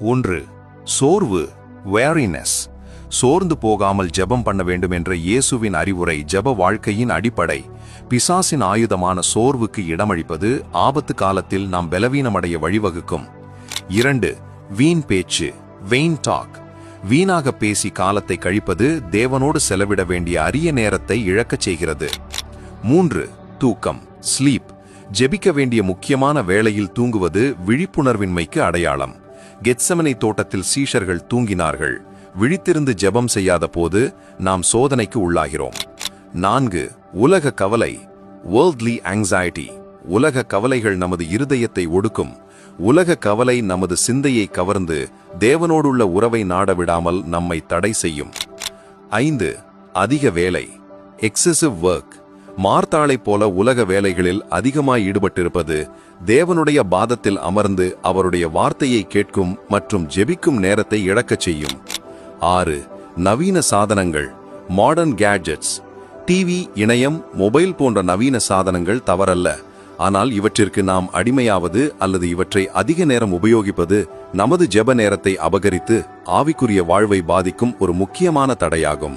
ஒன்று சோர்வு வேரினஸ் சோர்ந்து போகாமல் ஜெபம் பண்ண வேண்டும் என்ற இயேசுவின் அறிவுரை ஜெப வாழ்க்கையின் அடிப்படை. பிசாசின் ஆயுதமான சோர்வுக்கு இடமளிப்பது ஆபத்து காலத்தில் நாம் பலவீனமடைய வழிவகுக்கும். இரண்டு வீண் பேச்சு வெயின் டாக் வீணாக பேசி காலத்தை கழிப்பது தேவனோடு செலவிட வேண்டிய அரிய நேரத்தை இழக்கச் செய்கிறது. மூன்று தூக்கம் ஸ்லீப் ஜெபிக்க வேண்டிய முக்கியமான வேளையில் தூங்குவது விழிப்புணர்வின்மைக்கு அடையாளம். கெத்சமனை தோட்டத்தில் சீஷர்கள் தூங்கினார்கள். விழித்திருந்து ஜெபம் செய்யாத போது நாம் சோதனைக்கு உள்ளாகிறோம். நான்கு உலக கவலை வேர்ல்ட்லி ஆங்ஸைட்டி உலக கவலைகள் நமது இருதயத்தை ஒடுக்கும். உலக கவலை நமது சிந்தையை கவர்ந்து தேவனோடுள்ள உறவை நாடவிடாமல் நம்மை தடை செய்யும். ஐந்து அதிக வேலை எக்ஸசிவ் ஒர்க் மார்த்தாளைப் போல உலக வேலைகளில் அதிகமாய் ஈடுபட்டிருப்பது தேவனுடைய பாதத்தில் அமர்ந்து அவருடைய வார்த்தையை கேட்கும் மற்றும் ஜெபிக்கும் நேரத்தை இழக்கச் செய்யும். ஆறு நவீன சாதனங்கள் மாடர்ன் கேட்ஜெட்ஸ் டிவி இணையம் மொபைல் போன்ற நவீன சாதனங்கள் தவறல்ல. ஆனால் இவற்றிற்கு நாம் அடிமையாவது அல்லது இவற்றை அதிக நேரம் உபயோகிப்பது நமது ஜெப நேரத்தை அபகரித்து ஆவிக்குரிய வாழ்வை பாதிக்கும் ஒரு முக்கியமான தடையாகும்.